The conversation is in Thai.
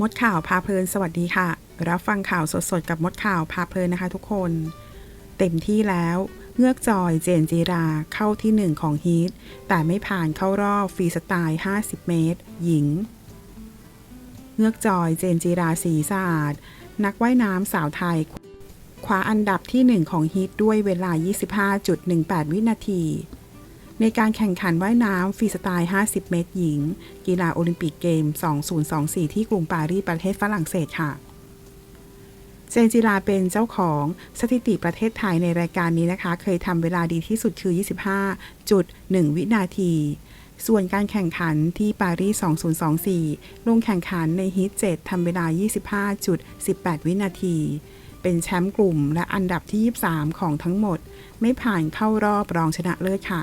มดข่าวพาเพลินสวัสดีค่ะ รับฟังข่าวสดๆ กับมดข่าวพาเพลินนะคะทุกคน เต็มที่แล้วเงือกจอยเจนจีราเข้าที่หนึ่งของฮีทแต่ไม่ผ่านเข้ารอบฟรีสไตล์ 50 เมตร หญิง เงือกจอยเจนจีราสีสะอาด นักว่ายน้ำสาวไทย คว้าอันดับที่หนึ่งของฮีทด้วยเวลา 25.18 วินาที ในการแข่งขันว่ายน้ำฟรีสไตล์ 50 เมตรหญิง กีฬาโอลิมปิกเกม 2024 ที่กรุงปารีสประเทศฝรั่งเศสค่ะ เจนจิลาเป็นเจ้าของสถิติประเทศไทยในรายการนี้นะคะ เคยทำเวลาดีที่สุดคือ 25.1 วินาที ส่วนการแข่งขันที่ปารีส 2024 ลงแข่งขันในฮิต7ทำเวลา 25.18 วินาทีเป็นแชมป์กลุ่มและอันดับที่ 23 ของทั้งหมด ไม่ผ่านเข้ารอบรองชนะเลิศค่ะ